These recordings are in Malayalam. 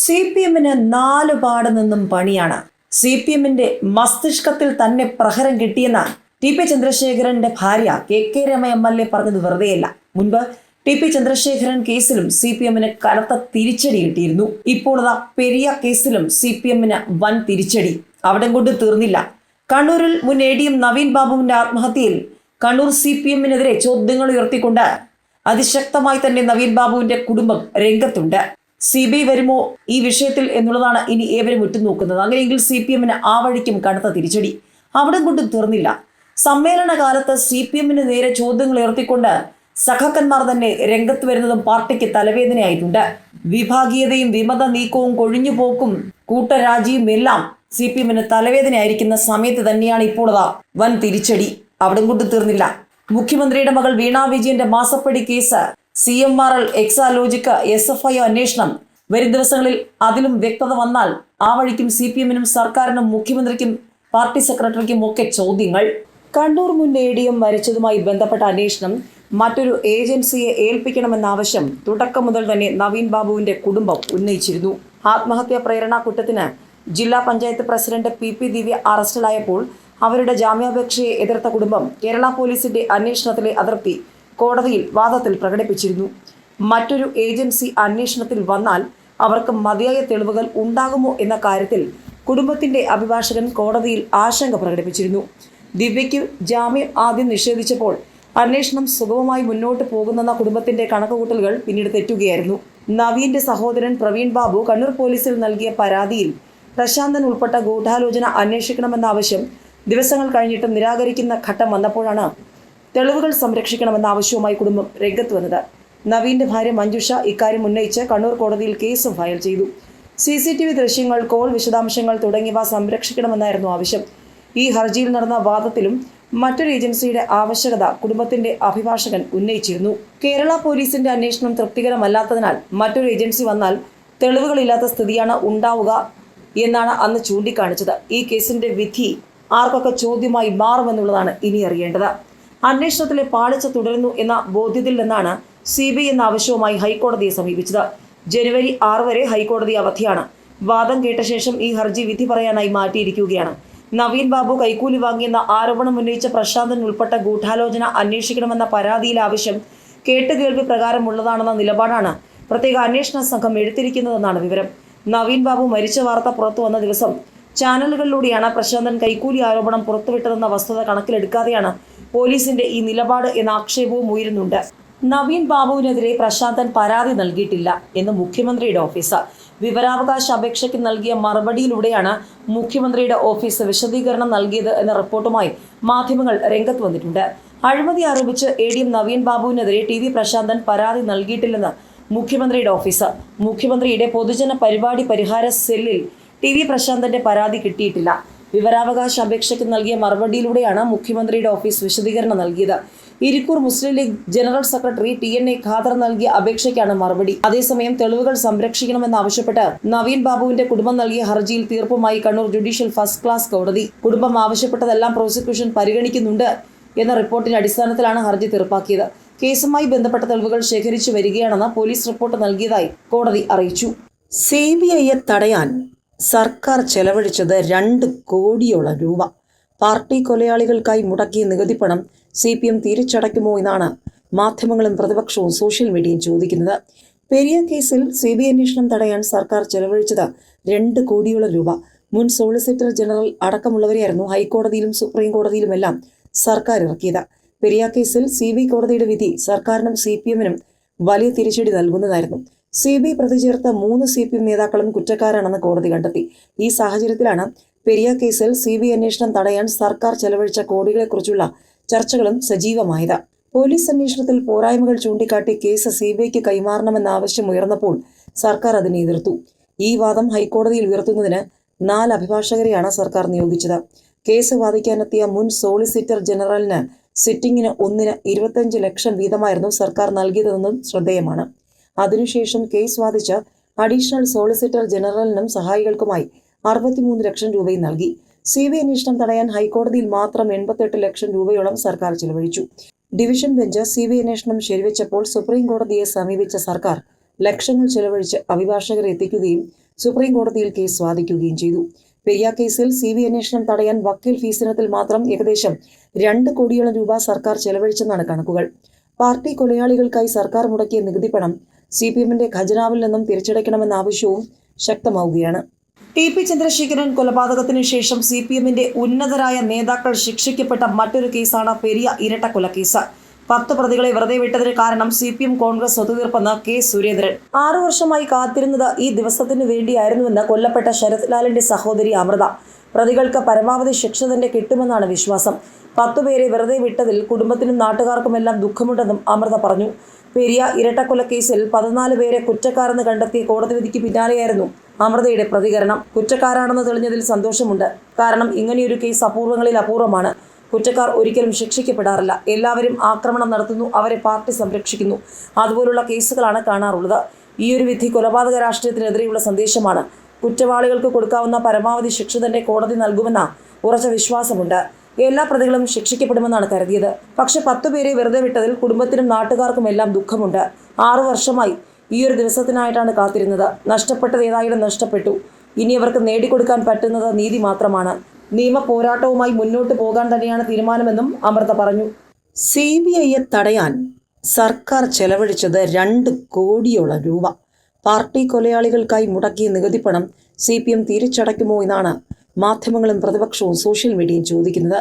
സി പി എമ്മിന് നാല് പാട് നിന്നും പണിയാണ്. സി പി എമ്മിന്റെ മസ്തിഷ്കത്തിൽ തന്നെ പ്രഹരം കിട്ടിയെന്ന് ടി പി ചന്ദ്രശേഖരന്റെ ഭാര്യ K K Rema M L A പറഞ്ഞത് വെറുതെയല്ല. മുൻപ് ടി പി ചന്ദ്രശേഖരൻ കേസിലും സി പി എമ്മിന് കനത്ത തിരിച്ചടി കിട്ടിയിരുന്നു. ഇപ്പോൾ ഇതാ പെരിയ കേസിലും സി പി എമ്മിന് വൻ തിരിച്ചടി. അവിടെ കൊണ്ട് തീർന്നില്ല. കണ്ണൂരിൽ മുൻ എ ഡി എം നവീൻ ബാബുവിന്റെ ആത്മഹത്യയിൽ കണ്ണൂർ സി പി എമ്മിനെതിരെ ചോദ്യങ്ങൾ ഉയർത്തിക്കൊണ്ട് അതിശക്തമായി തന്നെ നവീൻ ബാബുവിന്റെ കുടുംബം രംഗത്തുണ്ട്. സി ബി ഐ വരുമോ ഈ വിഷയത്തിൽ എന്നുള്ളതാണ് ഇനി ഏവരും ഉറ്റുനോക്കുന്നത്. അങ്ങനെയെങ്കിൽ സി പി എമ്മിന് ആ വഴിക്കും കടുത്ത തിരിച്ചടി അവിടെ കൊണ്ടും തീർന്നില്ല സമ്മേളന കാലത്ത് സി പി എമ്മിന് നേരെ ചോദ്യങ്ങൾ ഉയർത്തിക്കൊണ്ട് സഖാക്കന്മാർ തന്നെ രംഗത്ത് വരുന്നതും പാർട്ടിക്ക് തലവേദനയായിട്ടുണ്ട്. വിഭാഗീയതയും വിമത നീക്കവും കൊഴിഞ്ഞുപോക്കും കൂട്ടരാജിയും എല്ലാം സി പി എമ്മിന് തലവേദനയായിരിക്കുന്ന സമയത്ത് തന്നെയാണ് ഇപ്പോൾ അതാ വൻ തിരിച്ചടി. അവിടെ കൊണ്ട് തീർന്നില്ല. മുഖ്യമന്ത്രിയുടെ മകൾ വീണ വിജയന്റെ മാസപ്പടി case C M R L Exalogic S F I അന്വേഷണം. വരും ദിവസങ്ങളിൽ അതിലും വ്യക്തത വന്നാൽ ആ വഴിക്കും സി പി എമ്മിനും സർക്കാരിനും മുഖ്യമന്ത്രിക്കും പാർട്ടി സെക്രട്ടറിക്കും ഒക്കെ ചോദ്യങ്ങൾ. കണ്ണൂർ മുൻ എ ഡി എം മരിച്ചതുമായി ബന്ധപ്പെട്ട അന്വേഷണം മറ്റൊരു ഏജൻസിയെ ഏൽപ്പിക്കണമെന്ന ആവശ്യം തുടക്കം മുതൽ തന്നെ നവീൻ ബാബുവിന്റെ കുടുംബം ഉന്നയിച്ചിരുന്നു. ആത്മഹത്യാ പ്രേരണ കുറ്റത്തിന് ജില്ലാ panchayat president P P Divya അറസ്റ്റിലായപ്പോൾ അവരുടെ ജാമ്യാപേക്ഷയെ എതിർത്ത കുടുംബം കേരള പോലീസിന്റെ അന്വേഷണത്തിലെ അതൃപ്തി കോടതിയിൽ വാദത്തിൽ പ്രകടിപ്പിച്ചിരുന്നു. മറ്റൊരു ഏജൻസി അന്വേഷണത്തിൽ വന്നാൽ അവർക്ക് മതിയായ തെളിവുകൾ ഉണ്ടാകുമോ എന്ന കാര്യത്തിൽ കുടുംബത്തിന്റെ അഭിഭാഷകൻ കോടതിയിൽ ആശങ്ക പ്രകടിപ്പിച്ചിരുന്നു. ദിവ്യയ്ക്ക് ജാമ്യം ആദ്യം നിഷേധിച്ചപ്പോൾ അന്വേഷണം സുഗമമായി മുന്നോട്ട് പോകുന്നെന്ന കുടുംബത്തിന്റെ കണക്കുകൂട്ടലുകൾ പിന്നീട് തെറ്റുകയായിരുന്നു. നവീന്റെ സഹോദരൻ പ്രവീൺ ബാബു കണ്ണൂർ പോലീസിൽ നൽകിയ പരാതിയിൽ പ്രശാന്തൻ ഉൾപ്പെട്ട ഗൂഢാലോചന അന്വേഷിക്കണമെന്ന ആവശ്യം ദിവസങ്ങൾ കഴിഞ്ഞിട്ടും നിരാകരിക്കുന്ന ഘട്ടം വന്നപ്പോഴാണ് തെളിവുകൾ സംരക്ഷിക്കണമെന്ന ആവശ്യവുമായി കുടുംബം രംഗത്ത് വന്നത്. നവീന്റെ ഭാര്യ മഞ്ജുഷ ഇക്കാര്യം ഉന്നയിച്ച് കണ്ണൂർ കോടതിയിൽ കേസ് ഫയൽ ചെയ്തു. സി സി ടി വി ദൃശ്യങ്ങൾ കോൾ വിശദാംശങ്ങൾ തുടങ്ങിയവ സംരക്ഷിക്കണമെന്നായിരുന്നു ആവശ്യം. ഈ ഹർജിയിൽ നടന്ന വാദത്തിലും മറ്റൊരു ഏജൻസിയുടെ ആവശ്യകത കുടുംബത്തിന്റെ അഭിഭാഷകൻ ഉന്നയിച്ചിരുന്നു. കേരള പോലീസിന്റെ അന്വേഷണം തൃപ്തികരമല്ലാത്തതിനാൽ മറ്റൊരു ഏജൻസി വന്നാൽ തെളിവുകളില്ലാത്ത സ്ഥിതിയാണ് ഉണ്ടാവുക എന്നാണ് അന്ന് ചൂണ്ടിക്കാണിച്ചത്. ഈ കേസിന്റെ വിധി ആർക്കൊക്കെ ചോദ്യമായി മാറുമെന്നുള്ളതാണ് ഇനി അറിയേണ്ടത്. അന്വേഷണത്തിലെ പാളിച്ച തുടരുന്നു എന്ന ബോധ്യത്തിൽ നിന്നാണ് സി ബി എന്ന ആവശ്യവുമായി ഹൈക്കോടതിയെ സമീപിച്ചത്. ജനുവരി ആറ് വരെ ഹൈക്കോടതി അവധിയാണ്. വാദം കേട്ട ശേഷം ഈ ഹർജി വിധി പറയാനായി മാറ്റിയിരിക്കുകയാണ്. നവീൻ ബാബു കൈക്കൂലി വാങ്ങിയെന്ന ആരോപണം ഉന്നയിച്ച പ്രശാന്തൻ ഉൾപ്പെട്ട ഗൂഢാലോചന അന്വേഷിക്കണമെന്ന പരാതിയിലെ ആവശ്യം കേട്ടുകേൾവി പ്രകാരമുള്ളതാണെന്ന നിലപാടാണ് പ്രത്യേക അന്വേഷണ സംഘം എടുത്തിരിക്കുന്നതെന്നാണ് വിവരം. നവീൻ ബാബു മരിച്ച വാർത്ത പുറത്തു വന്ന ദിവസം ചാനലുകളിലൂടെയാണ് പ്രശാന്തൻ കൈക്കൂലി ആരോപണം പുറത്തുവിട്ടതെന്ന വസ്തുത കണക്കിലെടുക്കാതെയാണ് പോലീസിന്റെ ഈ നിലപാട് എന്ന ആക്ഷേപവും ഉയരുന്നുണ്ട്. നവീൻ ബാബുവിനെതിരെ പ്രശാന്തൻ പരാതി നൽകിയിട്ടില്ല എന്ന് മുഖ്യമന്ത്രിയുടെ ഓഫീസ്. വിവരാവകാശ അപേക്ഷയ്ക്ക് നൽകിയ മറുപടിയിലൂടെയാണ് മുഖ്യമന്ത്രിയുടെ ഓഫീസ് വിശദീകരണം നൽകിയത് എന്ന റിപ്പോർട്ടുമായി മാധ്യമങ്ങൾ രംഗത്ത് വന്നിട്ടുണ്ട്. അഴിമതി ആരോപിച്ച് എ ഡി എം നവീൻ ബാബുവിനെതിരെ ടി വി പ്രശാന്തൻ പരാതി നൽകിയിട്ടില്ലെന്ന് മുഖ്യമന്ത്രിയുടെ ഓഫീസ്. മുഖ്യമന്ത്രിയുടെ പൊതുജന പരിപാടി പരിഹാര സെല്ലിൽ ടി വി പ്രശാന്തന്റെ പരാതി കിട്ടിയിട്ടില്ല. വിവരാവകാശ അപേക്ഷയ്ക്ക് നൽകിയ മറുപടിയിലൂടെയാണ് മുഖ്യമന്ത്രിയുടെ ഓഫീസ് വിശദീകരണം നൽകിയത്. Irikkur Muslim League general secretary T N A Khader നൽകിയ അപേക്ഷയ്ക്കാണ് മറുപടി. അതേസമയം തെളിവുകൾ സംരക്ഷിക്കണമെന്നാവശ്യപ്പെട്ട് നവീൻ ബാബുവിന്റെ കുടുംബം നൽകിയ ഹർജിയിൽ തീർപ്പുമായി കണ്ണൂർ ജുഡീഷ്യൽ ഫസ്റ്റ് ക്ലാസ് കോടതി. കുടുംബം ആവശ്യപ്പെട്ടതെല്ലാം പ്രോസിക്യൂഷൻ പരിഗണിക്കുന്നുണ്ട് എന്ന റിപ്പോർട്ടിന്റെ അടിസ്ഥാനത്തിലാണ് ഹർജി തീർപ്പാക്കിയത്. കേസുമായി ബന്ധപ്പെട്ട തെളിവുകൾ ശേഖരിച്ചു വരികയാണെന്ന് പോലീസ് റിപ്പോർട്ട് നൽകിയതായി കോടതി അറിയിച്ചു. സി ബി ഐയെ തടയാൻ സർക്കാർ ചെലവഴിച്ചത് രണ്ട് കോടിയോളം രൂപ. പാർട്ടി കൊലയാളികൾക്കായി മുടക്കിയ നികുതി പണം സി പി എം തിരിച്ചടയ്ക്കുമോ എന്നാണ് മാധ്യമങ്ങളും പ്രതിപക്ഷവും സോഷ്യൽ മീഡിയയും ചോദിക്കുന്നത്. പെരിയ കേസിൽ സി ബി അന്വേഷണം തടയാൻ സർക്കാർ ചെലവഴിച്ചത് രണ്ട് കോടിയോളം രൂപ. മുൻ സോളിസിറ്റർ ജനറൽ അടക്കമുള്ളവരെയായിരുന്നു ഹൈക്കോടതിയിലും സുപ്രീം കോടതിയിലുമെല്ലാം സർക്കാർ ഇറക്കിയത് പെരിയ കേസിൽ സി കോടതിയുടെ വിധി സർക്കാരിനും സി വലിയ തിരിച്ചടി നൽകുന്നതായിരുന്നു. സി ബി പ്രതി ചേർത്ത മൂന്ന് സി പി എം നേതാക്കളും കുറ്റക്കാരാണെന്ന് കോടതി കണ്ടെത്തി. ഈ സാഹചര്യത്തിലാണ് പെരിയ കേസിൽ സി ബി അന്വേഷണം തടയാൻ സർക്കാർ ചെലവഴിച്ച കോടികളെക്കുറിച്ചുള്ള ചർച്ചകളും സജീവമായത്. പോലീസ് അന്വേഷണത്തിൽ പോരായ്മകൾ ചൂണ്ടിക്കാട്ടി കേസ് സി ബി ഐക്ക് കൈമാറണമെന്ന ആവശ്യം ഉയർന്നപ്പോൾ സർക്കാർ അതിനെ എതിർത്തു. ഈ വാദം ഹൈക്കോടതിയിൽ ഉയർത്തുന്നതിന് നാല് അഭിഭാഷകരെയാണ് സർക്കാർ നിയോഗിച്ചത്. കേസ് വാദിക്കാനെത്തിയ മുൻ സോളിസിറ്റർ ജനറലിന് സിറ്റിംഗിന് ഒന്നിന് ഇരുപത്തഞ്ച് ലക്ഷം വീതമായിരുന്നു സർക്കാർ നൽകിയതെന്നും ശ്രദ്ധേയമാണ്. അതിനുശേഷം കേസ് വാദിച്ച അഡീഷണൽ സോളിസിറ്റർ ജനറലിനും സഹായികൾക്കുമായി അറുപത്തിമൂന്ന് ലക്ഷം രൂപയും നൽകി. സി ബി അന്വേഷണം തടയാൻ ഹൈക്കോടതിയിൽ മാത്രം എൺപത്തെട്ട് ലക്ഷം രൂപയോളം സർക്കാർ ചെലവഴിച്ചു. ഡിവിഷൻ ബെഞ്ച് സി ബി അന്വേഷണം ശരിവെച്ചപ്പോൾ സുപ്രീം കോടതിയെ സമീപിച്ച സർക്കാർ ലക്ഷങ്ങൾ ചെലവഴിച്ച് അഭിഭാഷകരെ എത്തിക്കുകയും സുപ്രീം കോടതിയിൽ കേസ് വാദിക്കുകയും ചെയ്തു. പെരിയ കേസിൽ സി ബി അന്വേഷണം തടയാൻ വക്കീൽ ഫീസിനത്തിൽ മാത്രം ഏകദേശം രണ്ട് കോടിയോളം രൂപ സർക്കാർ ചെലവഴിച്ചെന്നാണ് കണക്കുകൾ. പാർട്ടി കൊലയാളികൾക്കായി സർക്കാർ മുടക്കിയ നികുതി പണം സി പി എമ്മിന്റെ ഖജനാവിൽ നിന്നും തിരിച്ചടയ്ക്കണമെന്ന ആവശ്യവും ശക്തമാവുകയാണ്. ടി പി ചന്ദ്രശേഖരൻ കൊലപാതകത്തിന് ശേഷം സി പി എമ്മിന്റെ ഉന്നതരായ നേതാക്കൾ ശിക്ഷിക്കപ്പെട്ട മറ്റൊരു കേസാണ് പെരിയ ഇരട്ടക്കൊലക്കേസ് പത്ത് പ്രതികളെ വെറുതെ വിട്ടതിന് കാരണം സി പി എം കോൺഗ്രസ് ഒത്തുതീർപ്പെന്ന് കെ സുരേന്ദ്രൻ. ആറു വർഷമായി കാത്തിരുന്നത് ഈ ദിവസത്തിന് വേണ്ടിയായിരുന്നുവെന്ന് കൊല്ലപ്പെട്ട ശരത് ലാലിന്റെ സഹോദരി അമൃത. പ്രതികൾക്ക് പരമാവധി ശിക്ഷ തന്നെ കിട്ടുമെന്നാണ് വിശ്വാസം. പത്തുപേരെ വെറുതെ വിട്ടതിൽ കുടുംബത്തിനും നാട്ടുകാർക്കുമെല്ലാം ദുഃഖമുണ്ടെന്നും അമൃത പറഞ്ഞു. പെരിയ ഇരട്ടക്കൊലക്കേസിൽ പതിനാല് പേരെ കുറ്റക്കാരെന്ന് കണ്ടെത്തിയ കോടതി വിധിക്ക് പിന്നാലെയായിരുന്നു അമൃതയുടെ പ്രതികരണം. കുറ്റക്കാരാണെന്ന് തെളിഞ്ഞതിൽ സന്തോഷമുണ്ട്. കാരണം ഇങ്ങനെയൊരു കേസ് അപൂർവങ്ങളിൽ അപൂർവമാണ്. കുറ്റക്കാർ ഒരിക്കലും ശിക്ഷിക്കപ്പെടാറില്ല. എല്ലാവരും ആക്രമണം നടത്തുന്നു അവരെ പാർട്ടി സംരക്ഷിക്കുന്നു. അതുപോലുള്ള കേസുകളാണ് കാണാറുള്ളത്. ഈ ഒരു വിധി കൊലപാതക രാഷ്ട്രീയത്തിനെതിരെയുള്ള സന്ദേശമാണ്. കുറ്റവാളികൾക്ക് കൊടുക്കാവുന്ന പരമാവധി ശിക്ഷ തന്നെ കോടതി നൽകുമെന്ന ഉറച്ച വിശ്വാസമുണ്ട്. എല്ലാ പ്രതികളും ശിക്ഷിക്കപ്പെടുമെന്നാണ് കരുതിയത്. പക്ഷെ പത്തുപേരെ വെറുതെ വിട്ടതിൽ കുടുംബത്തിനും നാട്ടുകാർക്കും എല്ലാം ദുഃഖമുണ്ട്. ആറു വർഷമായി ഈ ഒരു ദിവസത്തിനായിട്ടാണ് കാത്തിരുന്നത്. നഷ്ടപ്പെട്ടത് ഏതായാലും നഷ്ടപ്പെട്ടു. ഇനി അവർക്ക് നേടിക്കൊടുക്കാൻ പറ്റുന്നത് നീതി മാത്രമാണ്. നിയമ പോരാട്ടവുമായി മുന്നോട്ട് പോകാൻ തന്നെയാണ് തീരുമാനമെന്നും അമൃത പറഞ്ഞു. സി ബി ഐയെ തടയാൻ സർക്കാർ ചെലവഴിച്ചത് രണ്ട് കോടിയോളം രൂപ. പാർട്ടി കൊലയാളികൾക്കായി മുടക്കിയ നികുതി പണം സി പി എം തിരിച്ചടയ്ക്കുമോ എന്നാണ് മാധ്യമങ്ങളും പ്രതിപക്ഷവും സോഷ്യൽ മീഡിയയും ചോദിക്കുന്നത്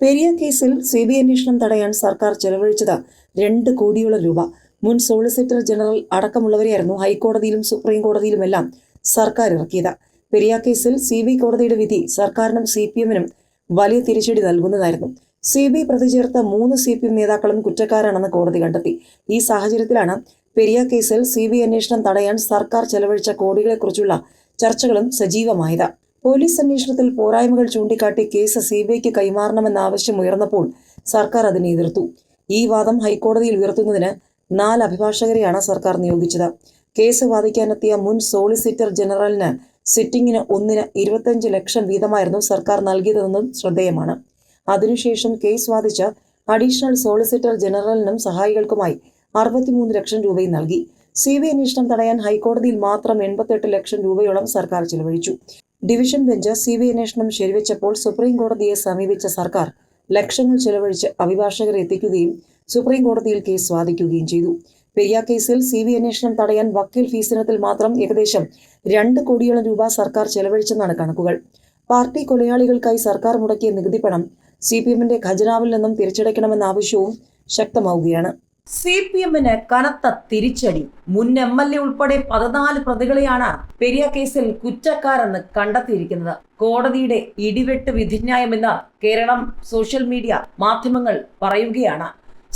പെരിയ കേസിൽ സി ബി അന്വേഷണം തടയാൻ സർക്കാർ ചെലവഴിച്ചത് രണ്ട് കോടിയോളം രൂപ. മുൻ സോളിസിറ്റർ ജനറൽ അടക്കമുള്ളവരെയായിരുന്നു ഹൈക്കോടതിയിലും സുപ്രീം കോടതിയിലുമെല്ലാം സർക്കാർ ഇറക്കിയത്. പെരിയ കേസിൽ സി ബി കോടതിയുടെ വിധി സർക്കാരിനും സി പി എമ്മിനും വലിയ തിരിച്ചടി നൽകുന്നതായിരുന്നു. സി ബി പ്രതി ചേർത്ത മൂന്ന് സി പി എം നേതാക്കളും കുറ്റക്കാരാണെന്ന് കോടതി കണ്ടെത്തി. ഈ സാഹചര്യത്തിലാണ് പെരിയ കേസിൽ സി ബി അന്വേഷണം തടയാൻ സർക്കാർ ചെലവഴിച്ച കോടികളെക്കുറിച്ചുള്ള ചർച്ചകളും സജീവമായത്. പോലീസ് അന്വേഷണത്തിൽ പോരായ്മകൾ ചൂണ്ടിക്കാട്ടി കേസ് സിബിഐക്ക് കൈമാറണമെന്ന ആവശ്യം ഉയർന്നപ്പോൾ സർക്കാർ അതിനെ എതിർത്തു. ഈ വാദം ഹൈക്കോടതിയിൽ ഉയർത്തുന്നതിന് നാല് അഭിഭാഷകരെയാണ് സർക്കാർ നിയോഗിച്ചത്. കേസ് വാദിക്കാനെത്തിയ മുൻ സോളിസിറ്റർ ജനറലിന് സിറ്റിംഗിന് ഒന്നിന് ഇരുപത്തഞ്ച് ലക്ഷം വീതമായിരുന്നു സർക്കാർ നൽകിയതെന്നും ശ്രദ്ധേയമാണ്. അതിനുശേഷം കേസ് വാദിച്ച അഡീഷണൽ സോളിസിറ്റർ ജനറലിനും സഹായികൾക്കുമായി അറുപത്തിമൂന്ന് ലക്ഷം രൂപയും നൽകി. സി ബി അന്വേഷണം തടയാൻ ഹൈക്കോടതിയിൽ മാത്രം എൺപത്തെട്ട് ലക്ഷം രൂപയോളം സർക്കാർ ചെലവഴിച്ചു. ഡിവിഷൻ ബെഞ്ച് സി ബി അന്വേഷണം ശരിവെച്ചപ്പോൾ സുപ്രീം കോടതിയെ സമീപിച്ച സർക്കാർ ലക്ഷങ്ങൾ ചെലവഴിച്ച് അഭിഭാഷകരെ എത്തിക്കുകയും സുപ്രീം കോടതിയിൽ കേസ് വാദിക്കുകയും ചെയ്തു. പെരിയ കേസിൽ സി ബി അന്വേഷണം തടയാൻ വക്കീൽ ഫീസിനത്തിൽ മാത്രം ഏകദേശം രണ്ട് കോടിയോളം രൂപ സർക്കാർ ചെലവഴിച്ചെന്നാണ് കണക്കുകൾ. പാർട്ടി കൊലയാളികൾക്കായി സർക്കാർ മുടക്കിയ നികുതി പണം സി പി എമ്മിന്റെ ഖജനാവിൽ നിന്നും തിരിച്ചടയ്ക്കണമെന്ന ആവശ്യവും ശക്തമാവുകയാണ്. സി പി എമ്മിന് കനത്ത തിരിച്ചടി. മുൻ എം എൽ എ ഉൾപ്പെടെ പതിനാല് പ്രതികളെയാണ് പെരിയ കേസിൽ കുറ്റക്കാരെന്ന് കണ്ടെത്തിയിരിക്കുന്നത്. കോടതിയുടെ ഇടിവെട്ട് വിധിന്യായമെന്ന് കേരളം സോഷ്യൽ മീഡിയ മാധ്യമങ്ങൾ പറയുകയാണ്.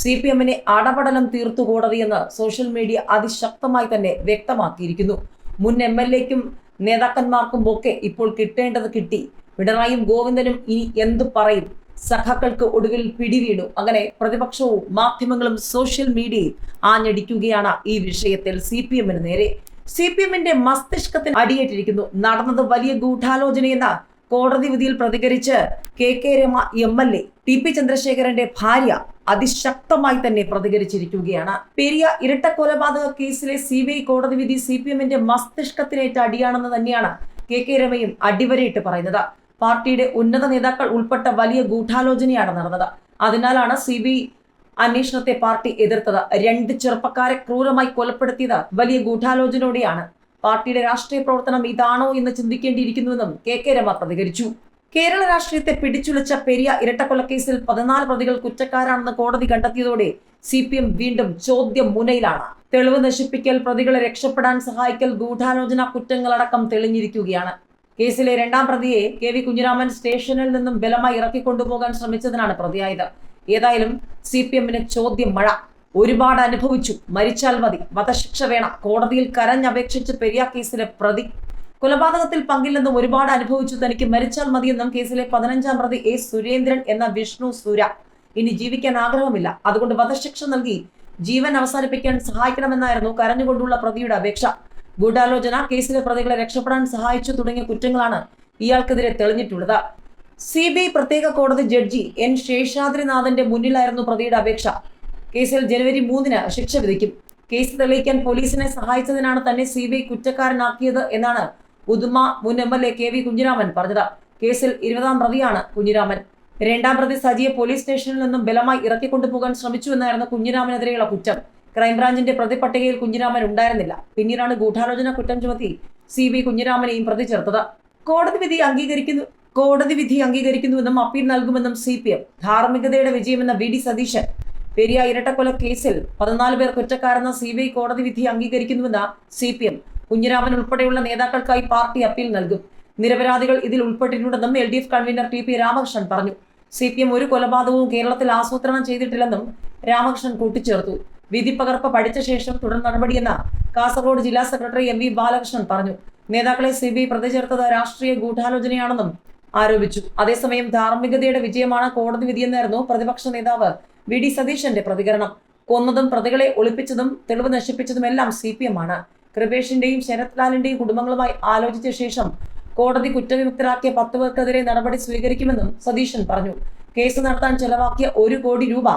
സി പി എമ്മിനെ അടപടലം തീർത്തു കോടതിയെന്ന് സോഷ്യൽ മീഡിയ അതിശക്തമായി തന്നെ വ്യക്തമാക്കിയിരിക്കുന്നു. മുൻ എം എൽ എക്കും നേതാക്കന്മാർക്കും ഒക്കെ ഇപ്പോൾ കിട്ടേണ്ടത് കിട്ടി. പിണറായും ഗോവിന്ദനും ഇനി എന്തു പറയും? സഖാക്കൾക്ക് ഒടുവിൽ പിടിവീണു. അങ്ങനെ പ്രതിപക്ഷവും മാധ്യമങ്ങളും സോഷ്യൽ മീഡിയയും ആഞ്ഞടിക്കുകയാണ് ഈ വിഷയത്തിൽ സി പി എമ്മിന് നേരെ. സി പി എമ്മിന്റെ മസ്തിഷ്കത്തിന് അടിയേറ്റിരിക്കുന്നു. നടന്നത് വലിയ ഗൂഢാലോചനയെന്ന കോടതി വിധിയിൽ പ്രതികരിച്ച് K K Rema M L A T P ചന്ദ്രശേഖരന്റെ ഭാര്യ അതിശക്തമായി തന്നെ പ്രതികരിച്ചിരിക്കുകയാണ്. പെരിയ ഇരട്ട കൊലപാതക കേസിലെ സി ബി ഐ കോടതി വിധി സി പി എമ്മിന്റെ മസ്തിഷ്കത്തിനേറ്റ അടിയാണെന്ന് തന്നെയാണ് കെ കെ രമയും അടിവരയിട്ട് പറയുന്നത്. പാർട്ടിയുടെ ഉന്നത നേതാക്കൾ ഉൾപ്പെട്ട വലിയ ഗൂഢാലോചനയാണ് നടന്നത്. അതിനാലാണ് സി ബി അന്വേഷണത്തെ പാർട്ടി എതിർത്തത്. രണ്ട് ചെറുപ്പക്കാരെ ക്രൂരമായി കൊലപ്പെടുത്തിയത് വലിയ ഗൂഢാലോചനയോടെയാണ്. പാർട്ടിയുടെ രാഷ്ട്രീയ പ്രവർത്തനം ഇതാണോ എന്ന് ചിന്തിക്കേണ്ടിയിരിക്കുന്നുവെന്നും കെ കെ രമ പ്രതികരിച്ചു. കേരള രാഷ്ട്രീയത്തെ പിടിച്ചുലച്ച പെരിയ ഇരട്ടക്കൊലക്കേസിൽ പതിനാല് പ്രതികൾ കുറ്റക്കാരാണെന്ന് കോടതി കണ്ടെത്തിയതോടെ സി പി എം വീണ്ടും ചോദ്യം മുനയിലാണ്. തെളിവ് നശിപ്പിക്കൽ പ്രതികളെ രക്ഷപ്പെടാൻ സഹായിക്കൽ ഗൂഢാലോചന കുറ്റങ്ങളടക്കം തെളിഞ്ഞിരിക്കുകയാണ്. കേസിലെ രണ്ടാം പ്രതിയെ കെ വി കുഞ്ഞിരാമൻ സ്റ്റേഷനിൽ നിന്നും ബലമായി ഇറക്കിക്കൊണ്ടുപോകാൻ ശ്രമിച്ചതിനാണ് പ്രതിയായത്. ഏതായാലും സി പി എമ്മിന് ചോദ്യം മഴ. ഒരുപാട് അനുഭവിച്ചു. മരിച്ചാൽ മതി. വധശിക്ഷ വേണം. കോടതിയിൽ കരഞ്ഞപേക്ഷിച്ച് പെരിയ കേസിലെ പ്രതി. കൊലപാതകത്തിൽ പങ്കില്ലെന്നും ഒരുപാട് അനുഭവിച്ചു. തനിക്ക് മരിച്ചാൽ മതിയെന്നും കേസിലെ പതിനഞ്ചാം പ്രതി എ സുരേന്ദ്രൻ എന്ന വിഷ്ണു സുര. ഇനി ജീവിക്കാൻ ആഗ്രഹമില്ല. അതുകൊണ്ട് വധശിക്ഷ നൽകി ജീവൻ അവസാനിപ്പിക്കാൻ സഹായിക്കണമെന്നായിരുന്നു കരഞ്ഞുകൊണ്ടുള്ള പ്രതിയുടെ അപേക്ഷ. ഗൂഢാലോചന കേസിലെ പ്രതികളെ രക്ഷപ്പെടാൻ സഹായിച്ചു തുടങ്ങിയ കുറ്റങ്ങളാണ് ഇയാൾക്കെതിരെ തെളിഞ്ഞിട്ടുള്ളത്. സി ബി ഐ പ്രത്യേക കോടതി ജഡ്ജി എൻ ശേഷാദ്രിനാഥന്റെ മുന്നിലായിരുന്നു പ്രതിയുടെ അപേക്ഷ. കേസിൽ ജനുവരി മൂന്നിന് ശിക്ഷ വിധിക്കും. കേസ് തെളിയിക്കാൻ പോലീസിനെ സഹായിച്ചതിനാണ് തന്നെ സി ബി ഐ കുറ്റക്കാരനാക്കിയത് എന്നാണ് ഉദുമ മുൻ M L A K V Kunhiraman പറഞ്ഞത്. കേസിൽ ഇരുപതാം പ്രതിയാണ് കുഞ്ഞിരാമൻ. രണ്ടാം പ്രതി സജിയെ പോലീസ് സ്റ്റേഷനിൽ നിന്നും ബലമായി ഇറക്കിക്കൊണ്ടുപോകാൻ ശ്രമിച്ചു എന്നായിരുന്നു കുഞ്ഞിരാമനെതിരെയുള്ള കുറ്റം. ക്രൈംബ്രാഞ്ചിന്റെ പ്രതിപട്ടികയിൽ കുഞ്ഞിരാമൻ ഉണ്ടായിരുന്നില്ല. പിന്നീടാണ് ഗൂഢാലോചന കുറ്റം ചുമത്തി സി ബി കുഞ്ഞിരാമനെയും പ്രതി ചേർത്തത്. കോടതി വിധി അംഗീകരിക്കുന്നു കോടതി വിധി അംഗീകരിക്കുന്നുവെന്നും അപ്പീൽ നൽകുമെന്നും സി പി എം. ധാർമ്മികതയുടെ വിജയമെന്ന വി ഡി സതീശൻ പെരിയ ഇരട്ടക്കൊല കേസിൽ പതിനാല് പേർ കുറ്റക്കാരെന്ന സി ബി ഐ കോടതി വിധി അംഗീകരിക്കുന്നുവെന്ന സി പി എം. കുഞ്ഞിരാമൻ ഉൾപ്പെടെയുള്ള നേതാക്കൾക്കായി പാർട്ടി അപ്പീൽ നൽകും. നിരപരാധികൾ ഇതിൽ ഉൾപ്പെട്ടിട്ടുണ്ടെന്നും L D F convener T P Ramakrishnan പറഞ്ഞു. സി പി എം ഒരു കൊലപാതകവും കേരളത്തിൽ ആസൂത്രണം ചെയ്തിട്ടില്ലെന്നും രാമകൃഷ്ണൻ കൂട്ടിച്ചേർത്തു. വിധി പകർപ്പ് പഠിച്ച ശേഷം തുടർ നടപടിയെന്ന് കാസർഗോഡ് ജില്ലാ സെക്രട്ടറി എം വി ബാലകൃഷ്ണൻ പറഞ്ഞു. നേതാക്കളെ സി ബി ഐ പ്രതി ചേർത്തത് രാഷ്ട്രീയ ഗൂഢാലോചനയാണെന്നും ആരോപിച്ചു. അതേസമയം ധാർമ്മികതയുടെ വിജയമാണ് കോടതി വിധിയെന്നായിരുന്നു പ്രതിപക്ഷ നേതാവ് വി ഡി സതീശന്റെ പ്രതികരണം. കൊന്നതും പ്രതികളെ ഒളിപ്പിച്ചതും തെളിവ് നശിപ്പിച്ചതുമെല്ലാം സി പി എം ആണ്. കൃപേഷിന്റെയും ശരത് ലാലിന്റെയും കുടുംബങ്ങളുമായി ആലോചിച്ച ശേഷം കോടതി കുറ്റവിമുക്തരാക്കിയ പത്ത് പേർക്കെതിരെ നടപടി സ്വീകരിക്കുമെന്നും സതീശൻ പറഞ്ഞു. കേസ് നടത്താൻ ചെലവാക്കിയ ഒരു കോടി രൂപ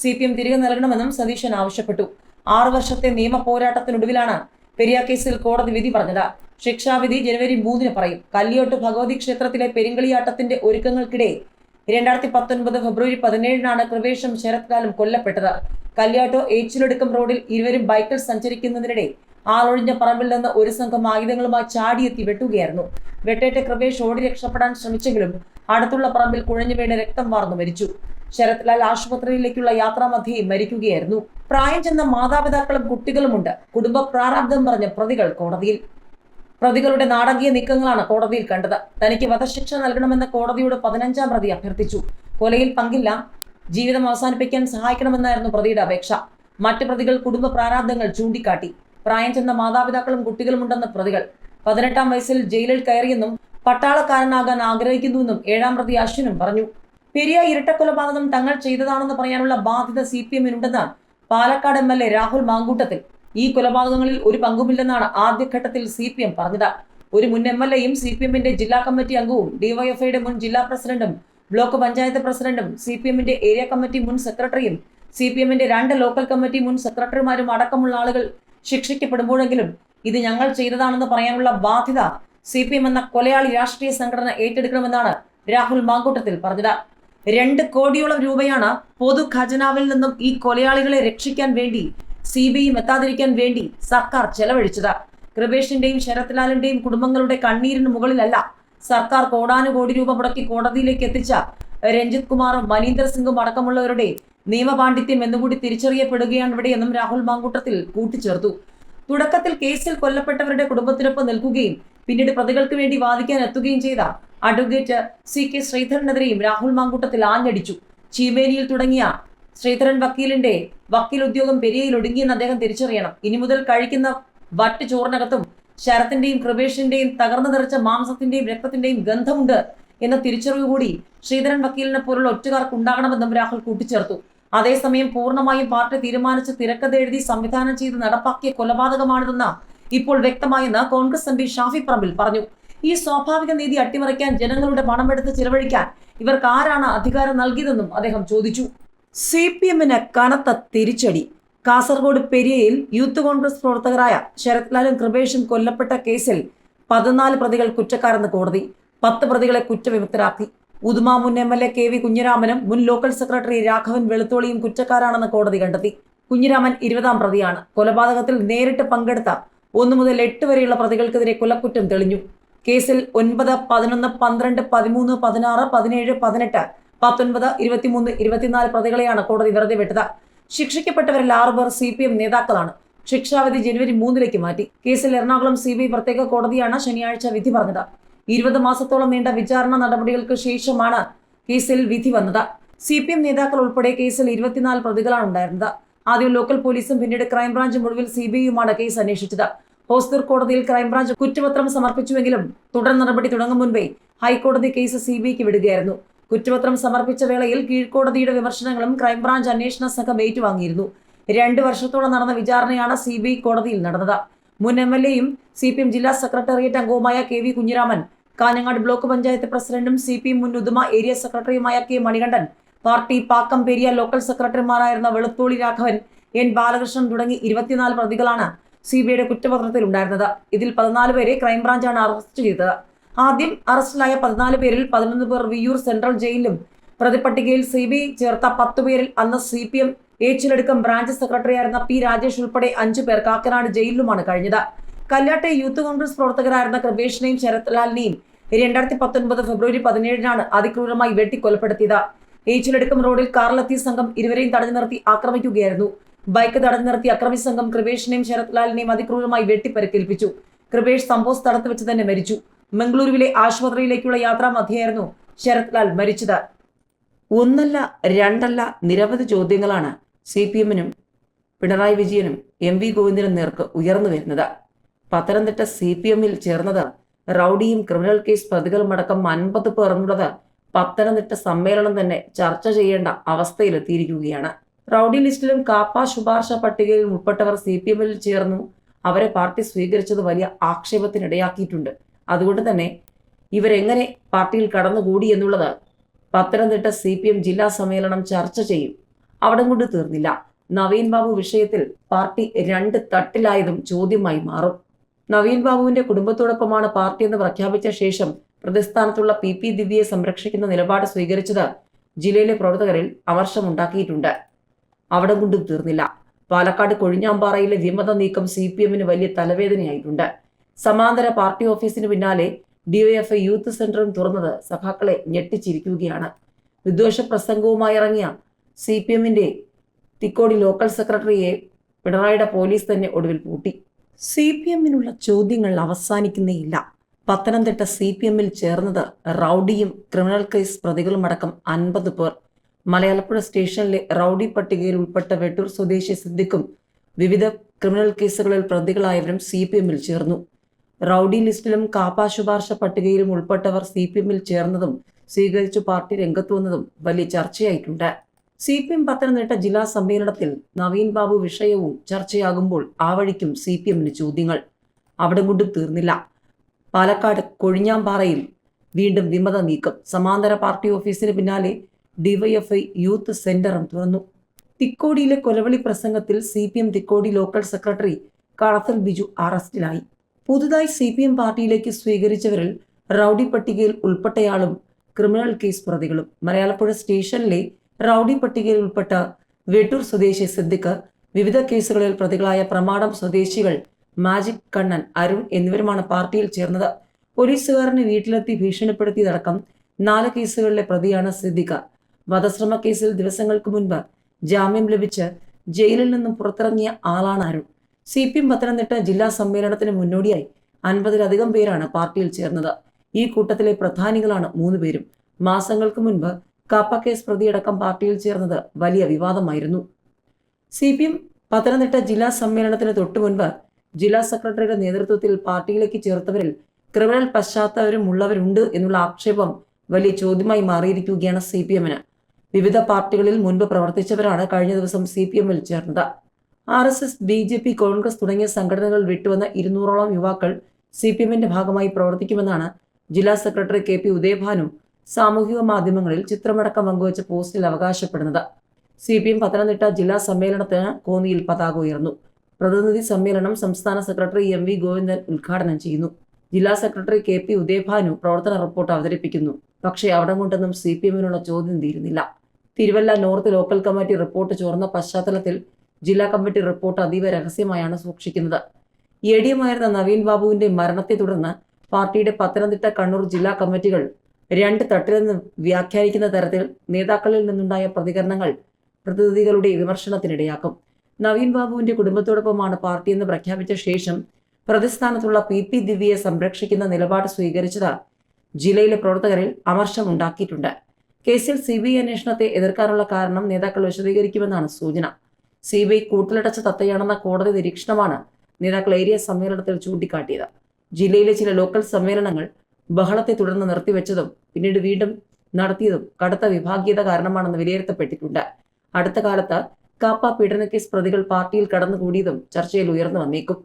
സി പി എം തിരികെ നൽകണമെന്നും സതീശൻ ആവശ്യപ്പെട്ടു. ആറു വർഷത്തെ നിയമ പോരാട്ടത്തിനൊടുവിലാണ് പെരിയ കേസിൽ കോടതി വിധി പറഞ്ഞത്. ശിക്ഷാവിധി ജനുവരി മൂന്നിന് പറയും. കല്ലിയോട്ട് ഭഗവതി ക്ഷേത്രത്തിലെ പെരിങ്കളിയാട്ടത്തിന്റെ ഒരുക്കങ്ങൾക്കിടെ രണ്ടായിരത്തി പത്തൊൻപത് ഫെബ്രുവരി പതിനേഴിനാണ് കൃപേഷും ശരത് ലാലും കൊല്ലപ്പെട്ടത്. കല്യാട്ടോ ഏച്ചിലൊടുക്കം റോഡിൽ ഇരുവരും ബൈക്കിൽ സഞ്ചരിക്കുന്നതിനിടെ ആളൊഴിഞ്ഞ പറമ്പിൽ നിന്ന് ഒരു സംഘം ആയുധങ്ങളുമായി ചാടിയെത്തി വെട്ടുകയായിരുന്നു. വെട്ടേറ്റ കൃപേഷ് ഓടി രക്ഷപ്പെടാൻ ശ്രമിച്ചെങ്കിലും അടുത്തുള്ള പറമ്പിൽ കുഴഞ്ഞു വീണ് രക്തം വാർന്നു മരിച്ചു. ശരത് ആശുപത്രിയിലേക്കുള്ള ആശുപത്രിയിലേക്കുള്ള യാത്രാമധ്യേ മരിക്കുകയായിരുന്നു. പ്രായം ചെന്ന മാതാപിതാക്കളും കുട്ടികളുമുണ്ട്. കുടുംബ പ്രാരാബ്ദം പറഞ്ഞ പ്രതികൾ കോടതിയിൽ. പ്രതികളുടെ നാടകീയ നീക്കങ്ങളാണ് കോടതിയിൽ കണ്ടത്. തനിക്ക് വധശിക്ഷ നൽകണമെന്ന കോടതിയോട് പതിനഞ്ചാം പ്രതി അഭ്യർത്ഥിച്ചു. കൊലയിൽ പങ്കില്ല. ജീവിതം അവസാനിപ്പിക്കാൻ സഹായിക്കണമെന്നായിരുന്നു പ്രതിയുടെ അപേക്ഷ. മറ്റ് പ്രതികൾ കുടുംബ പ്രാരാബ്ദങ്ങൾ ചൂണ്ടിക്കാട്ടി. പ്രായം ചെന്ന മാതാപിതാക്കളും കുട്ടികളുമുണ്ടെന്ന് പ്രതികൾ. പതിനെട്ടാം വയസ്സിൽ ജയിലിൽ കയറിയെന്നും പട്ടാളക്കാരനാകാൻ ആഗ്രഹിക്കുന്നുവെന്നും ഏഴാം പ്രതി അശ്വിനും പറഞ്ഞു. പെരിയ ഇരട്ടക്കൊലപാതകം തങ്ങൾ ചെയ്തതാണെന്ന് പറയാനുള്ള ബാധ്യത C P എമ്മിനുണ്ടെന്ന് Palakkad M L A Rahul Mamkootathil. ഈ കൊലപാതകങ്ങളിൽ ഒരു പങ്കുമില്ലെന്നാണ് ആദ്യഘട്ടത്തിൽ സി പി എം പറഞ്ഞത്. ഒരു മുൻ എം എൽ എയും സി പി എമ്മിന്റെ ജില്ലാ കമ്മിറ്റി അംഗവും ഡിവൈഎഫ്ഐയുടെ മുൻ ജില്ലാ പ്രസിഡന്റും ബ്ലോക്ക് പഞ്ചായത്ത് പ്രസിഡന്റും സി പി എമ്മിന്റെ ഏരിയ കമ്മിറ്റി മുൻ സെക്രട്ടറിയും സി പി എമ്മിന്റെ രണ്ട് ലോക്കൽ കമ്മിറ്റി മുൻ സെക്രട്ടറിമാരും അടക്കമുള്ള ആളുകൾ ശിക്ഷിക്കപ്പെടുമ്പോഴെങ്കിലും ഇത് ഞങ്ങൾ ചെയ്തതാണെന്ന് പറയാനുള്ള ബാധ്യത സി പി എം എന്ന കൊലയാളി രാഷ്ട്രീയ സംഘടന ഏറ്റെടുക്കണമെന്നാണ് രാഹുൽ മാങ്കൂട്ടത്തിൽ പറഞ്ഞത്. രണ്ട് കോടിയോളം രൂപയാണ് പൊതു ഖജനാവിൽ നിന്നും ഈ കൊലയാളികളെ രക്ഷിക്കാൻ വേണ്ടി സി ബി ഐ എത്താതിരിക്കാൻ വേണ്ടി സർക്കാർ ചെലവഴിച്ചത്. കൃപേഷിന്റെയും ശരത്ലാലിന്റെയും കുടുംബങ്ങളുടെ കണ്ണീരിന് മുകളിലല്ല സർക്കാർ കോടാനുകോടി രൂപ മുടക്കി കോടതിയിലേക്ക് എത്തിച്ച രഞ്ജിത് കുമാറും മനീന്ദർ സിംഗും അടക്കമുള്ളവരുടെ നിയമപാണ്ഡിത്യം എന്നുകൂടി തിരിച്ചറിയപ്പെടുകയാണ് ഇവിടെയെന്നും രാഹുൽ മാങ്കൂട്ടത്തിൽ കൂട്ടിച്ചേർത്തു. തുടക്കത്തിൽ കേസിൽ കൊല്ലപ്പെട്ടവരുടെ കുടുംബത്തിനൊപ്പം നിൽക്കുകയും പിന്നീട് പ്രതികൾക്ക് വേണ്ടി വാദിക്കാൻ എത്തുകയും ചെയ്ത അഡ്വക്കേറ്റ് സി കെ ശ്രീധരനെതിരെയും രാഹുൽ മാങ്കൂട്ടത്തിൽ ആഞ്ഞടിച്ചു. ചീമേനിയിൽ തുടങ്ങിയ ശ്രീധരൻ വക്കീലിന്റെ വക്കീൽ ഉദ്യോഗം പെരിയയിൽ ഒടുങ്ങിയെന്ന് അദ്ദേഹം തിരിച്ചറിയണം. ഇനി മുതൽ കഴിക്കുന്ന വട്ട് ചോറിനകത്തും ശരത്തിന്റെയും കൃപേഷിന്റെയും തകർന്നു നിറച്ച മാംസത്തിന്റെയും രക്തത്തിന്റെയും ഗന്ധമുണ്ട് എന്ന തിരിച്ചറിവ് കൂടി ശ്രീധരൻ വക്കീലിനെ പോലുള്ള ഒറ്റുകാർക്ക് ഉണ്ടാകണമെന്നും രാഹുൽ കൂട്ടിച്ചേർത്തു. അതേസമയം പൂർണമായും പാർട്ടി തീരുമാനിച്ച് തിരക്കഥ എഴുതി സംവിധാനം ചെയ്ത് നടപ്പാക്കിയ കൊലപാതകമാണിതെന്ന് ഇപ്പോൾ വ്യക്തമായെന്ന് കോൺഗ്രസ് എം പി ഷാഫി പറമ്പിൽ പറഞ്ഞു. ഈ സ്വാഭാവിക നീതി അട്ടിമറിക്കാൻ ജനങ്ങളുടെ പണമെടുത്ത് ചിലവഴിക്കാൻ ഇവർക്ക് ആരാണ് അധികാരം നൽകിയതെന്നും അദ്ദേഹം ചോദിച്ചു. സി പി എമ്മിന് കനത്ത തിരിച്ചടി. കാസർഗോഡ് പെരിയയിൽ യൂത്ത് കോൺഗ്രസ് പ്രവർത്തകരായ ശരത് ലാലും കൃപേഷും കൊല്ലപ്പെട്ട കേസിൽ പതിനാല് പ്രതികൾ കുറ്റക്കാരെന്ന് കോടതി. പത്ത് പ്രതികളെ കുറ്റവിമുക്തരാക്കി. ഉദുമ മുൻ M L A K V കുഞ്ഞിരാമനും മുൻ ലോക്കൽ സെക്രട്ടറി രാഘവൻ വെളുത്തോളിയും കുറ്റക്കാരാണെന്ന് കോടതി കണ്ടെത്തി. കുഞ്ഞിരാമൻ ഇരുപതാം പ്രതിയാണ്. കൊലപാതകത്തിൽ നേരിട്ട് പങ്കെടുത്ത ഒന്നു മുതൽ എട്ട് വരെയുള്ള പ്രതികൾക്കെതിരെ കൊലക്കുറ്റം തെളിഞ്ഞു. കേസിൽ ഒൻപത് പതിനൊന്ന് പന്ത്രണ്ട് പതിമൂന്ന് പതിനാറ് പതിനേഴ് പതിനെട്ട് പത്തൊൻപത് ഇരുപത്തിമൂന്ന് ഇരുപത്തിനാല് പ്രതികളെയാണ് കോടതി വെറുതെ വിട്ടത്. ശിക്ഷിക്കപ്പെട്ടവരിൽ ആറുപേർ സി പി എം നേതാക്കളാണ്. ശിക്ഷാവിധി ജനുവരി മൂന്നിലേക്ക് മാറ്റി. കേസിൽ എറണാകുളം സി ബി ഐ പ്രത്യേക കോടതിയാണ് ശനിയാഴ്ച വിധി പറഞ്ഞത്. ഇരുപത് മാസത്തോളം നീണ്ട വിചാരണ നടപടികൾക്ക് ശേഷമാണ് കേസിൽ വിധി വന്നത്. സി പി എം നേതാക്കൾ ഉൾപ്പെടെ കേസിൽ ഇരുപത്തിനാല് പ്രതികളാണ് ഉണ്ടായിരുന്നത്. ആദ്യം ലോക്കൽ പോലീസും പിന്നീട് ക്രൈംബ്രാഞ്ചും ഒടുവിൽ സി ബി ഐയുമാണ് കേസ് അന്വേഷിച്ചത്. ഹോസ്ദൂർ കോടതിയിൽ ക്രൈംബ്രാഞ്ച് കുറ്റപത്രം സമർപ്പിച്ചുവെങ്കിലും തുടർ നടപടി തുടങ്ങും മുൻപേ ഹൈക്കോടതി കേസ് സി ബി ഐക്ക് വിടുകയായിരുന്നു. കുറ്റപത്രം സമർപ്പിച്ച വേളയിൽ കീഴ്ക്കോടതിയുടെ വിമർശനങ്ങളും ക്രൈംബ്രാഞ്ച് അന്വേഷണ സംഘം ഏറ്റുവാങ്ങിയിരുന്നു. രണ്ട് വർഷത്തോളം നടന്ന വിചാരണയാണ് സി ബി കോടതിയിൽ നടന്നത്. മുൻ എം എൽ എയും സി പി എം ജില്ലാ സെക്രട്ടേറിയറ്റ് അംഗവുമായ K V Kunhiraman Kanhangad block panchayat പ്രസിഡന്റും സി പി എം മുൻ ഉദുമ ഏരിയ സെക്രട്ടറിയുമായ K Manikandan party Pakkam Periya local സെക്രട്ടറിമാരായിരുന്ന Velutholi Raghavan N Balakrishnan തുടങ്ങി ഇരുപത്തിനാല് പ്രതികളാണ് സി ബി ഐയുടെ കുറ്റപത്രത്തിൽ ഉണ്ടായിരുന്നത്. ഇതിൽ പതിനാല് പേരെ ക്രൈംബ്രാഞ്ചാണ് അറസ്റ്റ് ചെയ്തത്. ആദ്യം അറസ്റ്റിലായ പതിനാല് പേരിൽ പതിനൊന്ന് പേർ വിയൂർ സെൻട്രൽ ജയിലിലും പ്രതിപട്ടികയിൽ സി ബി ഐ ചേർത്ത പത്ത് പേരിൽ അന്ന് C P M Echiladukkam branch സെക്രട്ടറിയായിരുന്ന പി രാജേഷ് ഉൾപ്പെടെ അഞ്ചു പേർ കാക്കനാട് ജയിലിലുമാണ് കഴിഞ്ഞത്. കല്ലാട്ടെ യൂത്ത് കോൺഗ്രസ് പ്രവർത്തകരായിരുന്ന കൃപേഷിനെയും ശരത് ലാലിനെയും രണ്ടായിരത്തി പത്തൊൻപത് ഫെബ്രുവരി പതിനേഴിനാണ് അതിക്രൂരമായി വെട്ടിക്കൊലപ്പെടുത്തിയത്. ഏച്ചിലെടുക്കം റോഡിൽ കാറിലെത്തിയ സംഘം ഇരുവരെയും തടഞ്ഞു നിർത്തി ആക്രമിക്കുകയായിരുന്നു. ബൈക്ക് തടഞ്ഞു നിർത്തി അക്രമി സംഘം കൃപേഷിനെയും ശരത്ലാലിനെയും അതിക്രൂരമായി വെട്ടിപ്പരക്കേൽപ്പിച്ചു. കൃപേഷ് സംഭവ സ്ഥലത്ത് വെച്ച് തന്നെ മരിച്ചു. മംഗളൂരുവിലെ ആശുപത്രിയിലേക്കുള്ള യാത്രാ മധ്യയായിരുന്നു ശരത്ലാൽ മരിച്ചത്. ഒന്നല്ല രണ്ടല്ല നിരവധി ചോദ്യങ്ങളാണ് സി പി എമ്മിനും പിണറായി വിജയനും എം വി ഗോവിന്ദനും നേർക്ക് ഉയർന്നു വരുന്നത്. പത്തനംതിട്ട സി പി എമ്മിൽ ചേർന്നത് റൌഡിയും ക്രിമിനൽ കേസ് പ്രതികളുമടക്കം അൻപത് പേർ എന്നുള്ളത് പത്തനംതിട്ട സമ്മേളനം തന്നെ ചർച്ച ചെയ്യേണ്ട അവസ്ഥയിലെത്തിയിരിക്കുകയാണ്. റൌഡി ലിസ്റ്റിലും കാപ്പ ശുപാർശ പട്ടികയിലും ഉൾപ്പെട്ടവർ സി പി എമ്മിൽ ചേർന്നു. അവരെ പാർട്ടി സ്വീകരിച്ചത് വലിയ ആക്ഷേപത്തിനിടയാക്കിയിട്ടുണ്ട്. അതുകൊണ്ട് തന്നെ ഇവരെങ്ങനെ പാർട്ടിയിൽ കടന്നുകൂടി എന്നുള്ളത് പത്തനംതിട്ട സി പി എം ജില്ലാ സമ്മേളനം ചർച്ച ചെയ്യും. അവിടം കൊണ്ട് തീർന്നില്ല. നവീൻ ബാബു വിഷയത്തിൽ പാർട്ടി രണ്ട് തട്ടിലായതും ചോദ്യമായി മാറും. നവീൻ ബാബുവിന്റെ കുടുംബത്തോടൊപ്പമാണ് പാർട്ടി എന്ന് പ്രഖ്യാപിച്ച ശേഷം പ്രതിസ്ഥാനത്തുള്ള പി പി ദിവ്യയെ സംരക്ഷിക്കുന്ന നിലപാട് സ്വീകരിച്ചത് ജില്ലയിലെ പ്രവർത്തകരിൽ അമർഷമുണ്ടാക്കിയിട്ടുണ്ട്. അവിടം കൊണ്ടും തീർന്നില്ല. പാലക്കാട് കൊഴിഞ്ഞാമ്പാറയിലെ വിമത നീക്കം സി പി എമ്മിന് വലിയ തലവേദനയായിട്ടുണ്ട്. സമാന്തര പാർട്ടി ഓഫീസിന് പിന്നാലെ ഡിവൈഎഫ്ഐ യൂത്ത് സെന്ററും തുറന്നത് സഖാക്കളെ ഞെട്ടിച്ചിരിക്കുകയാണ്. വിദ്വേഷ പ്രസംഗവുമായി ഇറങ്ങിയ സി പി എമ്മിന്റെ തിക്കോടി ലോക്കൽ സെക്രട്ടറിയെ പിണറായിയുടെ പോലീസ് തന്നെ ഒടുവിൽ പൂട്ടി. സി പി എമ്മിനുള്ള ചോദ്യങ്ങൾ അവസാനിക്കുന്നേയില്ല. പത്തനംതിട്ട സി പി എമ്മിൽ ചേർന്നത് റൌഡിയും ക്രിമിനൽ കേസ് പ്രതികളുമടക്കം അൻപത് പേർ മലയാളപ്പുഴ സ്റ്റേഷനിലെ റൌഡി പട്ടികയിൽ ഉൾപ്പെട്ട വെട്ടൂർ സ്വദേശി സിദ്ദിഖും വിവിധ ക്രിമിനൽ കേസുകളിൽ പ്രതികളായവരും സി പി എമ്മിൽ ചേർന്നു. റൌഡി ലിസ്റ്റിലും കാപ്പ ശുപാർശ പട്ടികയിലും ഉൾപ്പെട്ടവർ സി പി എമ്മിൽ ചേർന്നതും സ്വീകരിച്ചു പാർട്ടി രംഗത്തു വന്നതും വലിയ ചർച്ചയായിട്ടുണ്ട്. സി പി എം പത്തനംതിട്ട ജില്ലാ സമ്മേളനത്തിൽ നവീൻ ബാബു വിഷയവും ചർച്ചയാകുമ്പോൾ ആ വഴിക്കും സി പി എമ്മിന് ചോദ്യങ്ങൾ. അവിടെ കൊണ്ടും തീർന്നില്ല. പാലക്കാട് കൊഴിഞ്ഞാമ്പാറയിൽ വീണ്ടും വിമത നീക്കം. സമാന്തര പാർട്ടി ഓഫീസിന് പിന്നാലെ ഡിവൈഎഫ്ഐ യൂത്ത് സെന്ററും തുറന്നു. തിക്കോടിയിലെ കൊലവിളി പ്രസംഗത്തിൽ C P M Thikkodi local secretary Kalathil Biju അറസ്റ്റിലായി. പുതുതായി സി പി എം പാർട്ടിയിലേക്ക് സ്വീകരിച്ചവരിൽ റൌഡി പട്ടികയിൽ ഉൾപ്പെട്ടയാളും ക്രിമിനൽ കേസ് പ്രതികളും. മലയാളപ്പുഴ സ്റ്റേഷനിലെ റൌഡി പട്ടികയിൽ ഉൾപ്പെട്ട വെട്ടൂർ സ്വദേശി സിദ്ദിഖ് വിവിധ കേസുകളിൽ പ്രതികളായ പ്രമാടം സ്വദേശികൾ മാജിക് കണ്ണൻ അരുൺ എന്നിവരുമാണ് പാർട്ടിയിൽ ചേർന്നത്. പോലീസുകാരനെ വീട്ടിലെത്തി ഭീഷണിപ്പെടുത്തിയതടക്കം നാല് കേസുകളിലെ പ്രതിയാണ് സിദ്ദിഖ. വധശ്രമ കേസിൽ ദിവസങ്ങൾക്ക് മുൻപ് ജാമ്യം ലഭിച്ച് ജയിലിൽ നിന്നും പുറത്തിറങ്ങിയ ആളാണ് Arun. C P M Pathanamthitta ജില്ലാ സമ്മേളനത്തിന് മുന്നോടിയായി അൻപതിലധികം പേരാണ് പാർട്ടിയിൽ ചേർന്നത്. ഈ കൂട്ടത്തിലെ പ്രധാനികളാണ് മൂന്ന് പേരും. മാസങ്ങൾക്ക് മുൻപ് കാപ്പ കേസ് പ്രതിയടക്കം പാർട്ടിയിൽ ചേർന്നത് വലിയ വിവാദമായിരുന്നു. സി പി എം പത്തനംതിട്ട ജില്ലാ സമ്മേളനത്തിന് തൊട്ടു മുൻപ് ജില്ലാ സെക്രട്ടറിയുടെ നേതൃത്വത്തിൽ പാർട്ടിയിലേക്ക് ചേർത്തവരിൽ ക്രിമിനൽ പശ്ചാത്തലരും ഉള്ളവരുണ്ട് എന്നുള്ള ആക്ഷേപം വലിയ ചോദ്യമായി മാറിയിരിക്കുകയാണ് സി പി എമ്മിന്. വിവിധ പാർട്ടികളിൽ മുൻപ് പ്രവർത്തിച്ചവരാണ് കഴിഞ്ഞ ദിവസം സി പി എമ്മിൽ ചേർന്നത്. R S S B J P Congress തുടങ്ങിയ സംഘടനകൾ വിട്ടുവന്ന ഇരുന്നൂറോളം യുവാക്കൾ സി പി എമ്മിന്റെ ഭാഗമായി പ്രവർത്തിക്കുമെന്നാണ് ജില്ലാ സെക്രട്ടറി കെ പി ഉദയഭാനും സാമൂഹിക മാധ്യമങ്ങളിൽ ചിത്രമടക്കം പങ്കുവച്ച പോസ്റ്റിൽ അവകാശപ്പെടുന്നത്. സി പി എം പത്തനംതിട്ട ജില്ലാ സമ്മേളനത്തിന് കോന്നിയിൽ പതാക ഉയർന്നു. പ്രതിനിധി സമ്മേളനം സംസ്ഥാന സെക്രട്ടറി എം വി ഗോവിന്ദൻ ഉദ്ഘാടനം ചെയ്യുന്നു. ജില്ലാ സെക്രട്ടറി കെ പി ഉദയഭാനു പ്രവർത്തന റിപ്പോർട്ട് അവതരിപ്പിക്കുന്നു. പക്ഷേ അവിടം കൊണ്ടൊന്നും സി പി എമ്മിനുള്ള ചോദ്യം തീരുന്നില്ല. Thiruvalla north local committee report ചോർന്ന പശ്ചാത്തലത്തിൽ ജില്ലാ കമ്മിറ്റി റിപ്പോർട്ട് അതീവ രഹസ്യമായാണ് സൂക്ഷിക്കുന്നത്. എ ഡി എമായിരുന്ന നവീൻ ബാബുവിന്റെ മരണത്തെ തുടർന്ന് പാർട്ടിയുടെ പത്തനംതിട്ട കണ്ണൂർ ജില്ലാ കമ്മിറ്റികൾ രണ്ട് തട്ടിലെന്ന് വ്യാഖ്യാനിക്കുന്ന തരത്തിൽ നേതാക്കളിൽ നിന്നുണ്ടായ പ്രതികരണങ്ങൾ പ്രതിനിധികളുടെ വിമർശനത്തിനിടയാക്കും. നവീൻ ബാബുവിന്റെ കുടുംബത്തോടൊപ്പമാണ് പാർട്ടിയെന്ന് പ്രഖ്യാപിച്ച ശേഷം പ്രതിസ്ഥാനത്തുള്ള പി പി ദിവ്യയെ സംരക്ഷിക്കുന്ന നിലപാട് സ്വീകരിച്ചത് ജില്ലയിലെ പ്രവർത്തകരിൽ അമർഷമുണ്ടാക്കിയിട്ടുണ്ട്. കേസിൽ സി ബി ഐ അന്വേഷണത്തെ എതിർക്കാനുള്ള കാരണം നേതാക്കൾ വിശദീകരിക്കുമെന്നാണ് സൂചന. സി ബി ഐ കൂട്ടിലടച്ച തത്തയാണെന്ന കോടതി നിരീക്ഷണമാണ് നേതാക്കൾ ഏരിയ സമ്മേളനത്തിൽ ചൂണ്ടിക്കാട്ടിയത്. ജില്ലയിലെ ചില ലോക്കൽ സമ്മേളനങ്ങൾ ബഹളത്തെ തുടർന്ന് നിർത്തിവെച്ചതും പിന്നീട് വീണ്ടും നടത്തിയതും കടുത്ത വിഭാഗീയത കാരണമാണെന്ന് വിലയിരുത്തപ്പെട്ടിട്ടുണ്ട്. അടുത്ത കാലത്ത് കാപ്പ പീഡനക്കേസ് പ്രതികൾ പാർട്ടിയിൽ കടന്നുകൂടിയതും ചർച്ചയിൽ ഉയർന്നു വന്നേക്കും.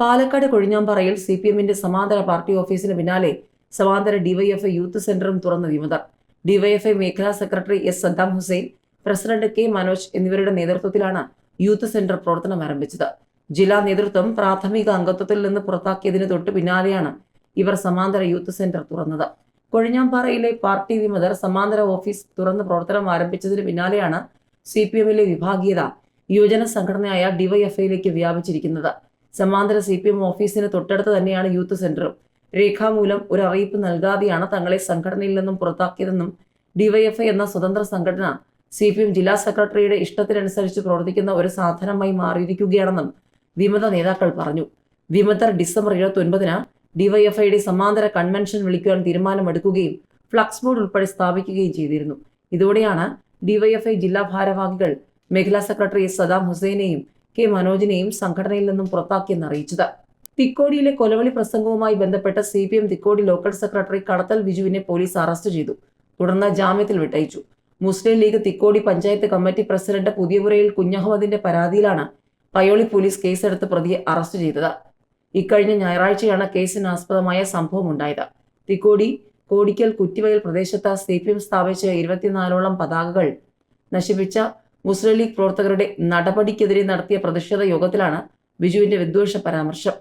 പാലക്കാട് കൊഴിഞ്ഞാമ്പാറയിൽ സി പി എമ്മിന്റെ സമാന്തര പാർട്ടി ഓഫീസിന് പിന്നാലെ സമാന്തര ഡിവൈഎഫ്ഐ യൂത്ത് സെന്ററും തുറന്ന് വിമതർ. ഡിവൈഎഫ്ഐ മേഖലാ secretary S Saddam Hussain president K Manoj എന്നിവരുടെ നേതൃത്വത്തിലാണ് യൂത്ത് സെന്റർ പ്രവർത്തനം ആരംഭിച്ചത്. ജില്ലാ നേതൃത്വം പ്രാഥമിക അംഗത്വത്തിൽ നിന്ന് പുറത്താക്കിയതിന് തൊട്ട് പിന്നാലെയാണ് ഇവർ സമാന്തര യൂത്ത് സെന്റർ തുറന്നത്. കൊഴിഞ്ഞാമ്പാറയിലെ പാർട്ടി വിമതർ സമാന്തര ഓഫീസ് തുറന്ന് പ്രവർത്തനം ആരംഭിച്ചതിന് പിന്നാലെയാണ് സി പി എമ്മിലെ വിഭാഗീയത യുവജന സംഘടനയായ ഡിവൈഎഫ്ഐയിലേക്ക് വ്യാപിച്ചിരിക്കുന്നത്. സമാന്തര സി പി എം ഓഫീസിന് തൊട്ടടുത്ത് തന്നെയാണ് യൂത്ത് സെന്ററും. രേഖാമൂലം ഒരു അറിയിപ്പ് നൽകാതെയാണ് തങ്ങളെ സംഘടനയിൽ നിന്നും പുറത്താക്കിയതെന്നും ഡിവൈഎഫ്ഐ എന്ന സ്വതന്ത്ര സംഘടന സി പി എം ജില്ലാ സെക്രട്ടറിയുടെ ഇഷ്ടത്തിനനുസരിച്ച് പ്രവർത്തിക്കുന്ന ഒരു സാധനമായി മാറിയിരിക്കുകയാണെന്നും വിമത നേതാക്കൾ പറഞ്ഞു. വിമതർ ഡിസംബർ ഇരുപത്തി ഒൻപതിന് ഡിവൈഎഫ്ഐയുടെ സമാന്തര കൺവെൻഷൻ വിളിക്കുവാൻ തീരുമാനമെടുക്കുകയും ഫ്ലക്സ് ബോർഡ് ഉൾപ്പെടെ സ്ഥാപിക്കുകയും ചെയ്തിരുന്നു. ഇതോടെയാണ് ഡിവൈഎഫ്ഐ ജില്ലാ ഭാരവാഹികൾ മേഖലാ സെക്രട്ടറി സദാം ഹുസൈനെയും കെ മനോജിനെയും സംഘടനയിൽ നിന്നും പുറത്താക്കിയെന്ന് അറിയിച്ചത്. തിക്കോടിയിലെ കൊലവിളി പ്രസംഗവുമായി ബന്ധപ്പെട്ട് C P M Thikkodi local secretary Kadathal ബിജുവിനെ police arrest ചെയ്തു. തുടർന്ന് ജാമ്യത്തിൽ വിട്ടയച്ചു. മുസ്ലിം league Thikkodi panchayat committee president Puthiyapurayil കുഞ്ഞഹമ്മദിന്റെ പരാതിയിലാണ് പയോളി പോലീസ് കേസെടുത്ത് പ്രതിയെ അറസ്റ്റ് ചെയ്തത്. ഇക്കഴിഞ്ഞ ഞായറാഴ്ചയാണ് കേസിന് ആസ്പദമായ സംഭവം ഉണ്ടായത് തിക്കോടി കോടിക്കൽ കുറ്റിവയൽ പ്രദേശത്ത് സി പി എം സ്ഥാപിച്ച ഇരുപത്തിനാലോളം പതാകകൾ നശിപ്പിച്ച മുസ്ലിം ലീഗ് പ്രവർത്തകരുടെ നടപടിക്കെതിരെ നടത്തിയ പ്രതിഷേധ യോഗത്തിലാണ് ബിജുവിന്റെ വിദ്വേഷ പരാമർശം.